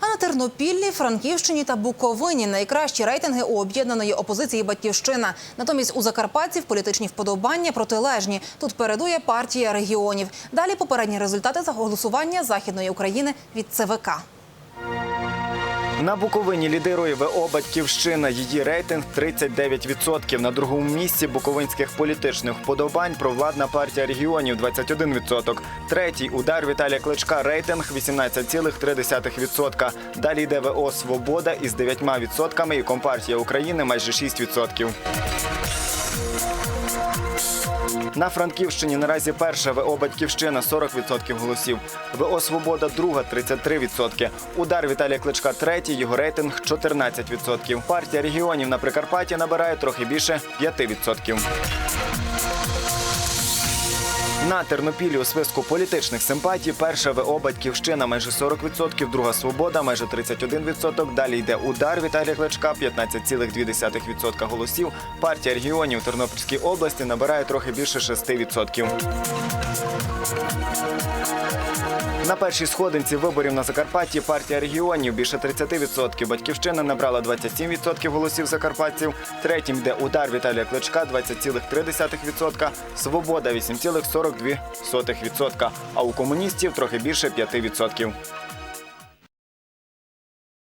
А на Тернопіллі, Франківщині та Буковині найкращі рейтинги у об'єднаної опозиції Батьківщина. Натомість у Закарпатців політичні вподобання протилежні. Тут передує партія регіонів. Далі попередні результати за голосування Західної України від ЦВК. На Буковині лідирує ВО Батьківщина. Її рейтинг 39%. На другому місці буковинських політичних вподобань провладна партія регіонів 21%. Третій удар Віталія Кличка рейтинг 18,3%. Далі йде ВО Свобода із 9% і Компартія України майже 6%. На Франківщині наразі перша ВО Батьківщина 40% голосів. ВО Свобода друга 33%. Удар Віталія Кличка третій, його рейтинг 14%. Партія регіонів на Прикарпатті набирає трохи більше 5%. На Тернопілі у списку політичних симпатій перша ВО Батьківщина майже 40%, друга свобода майже 31%. Далі йде удар Віталія Кличка 15,2% голосів. Партія регіонів Тернопільській області набирає трохи більше 6%. На першій сходинці виборів на Закарпатті партія регіонів більше 30%. Батьківщина набрала 27% голосів закарпатців. Третім йде удар Віталія Кличка 20,3%, Свобода 8,42%, а у комуністів трохи більше 5%.